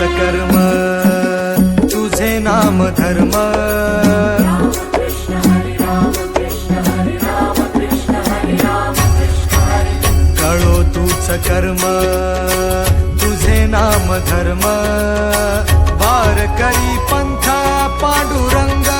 सकर्म तुझे नाम धर्म. कळो तूच कर्म तुझे नाम धर्म. वार करी पंथा पांडुरंगा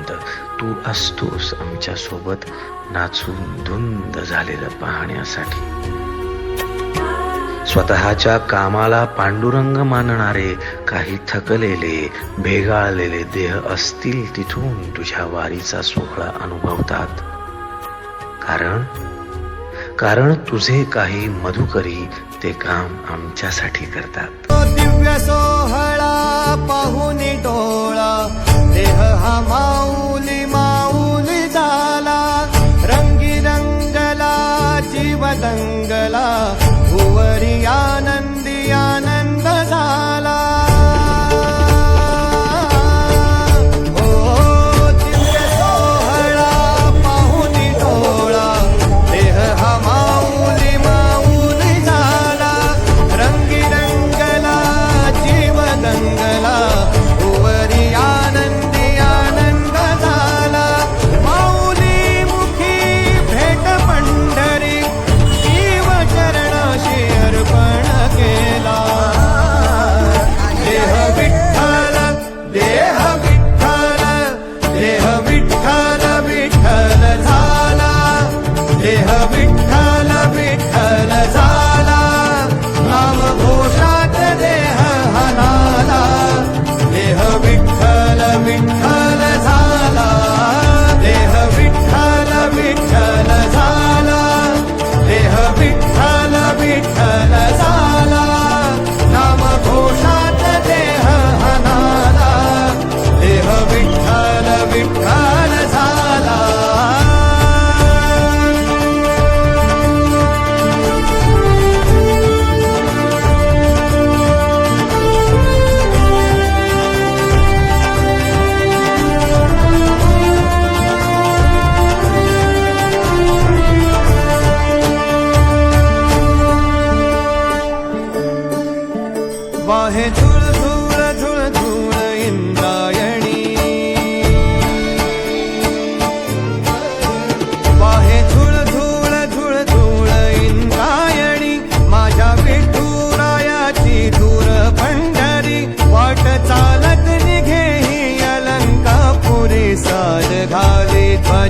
तू असतोस आमच्यासोबत नाचून धुंद झालेलं पाहण्यासाठी. स्वतःच्या कामाला पांडुरंग मानणारे काही थकलेले भेगाळलेले देह असतील तिथून तुझ्या वारीचा सोहळा अनुभवतात. कारण कारण तुझे काही मधुकरी ते काम आमच्यासाठी करतात. दिव्य सोहळा पाहुणे डोळा देह हा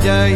जय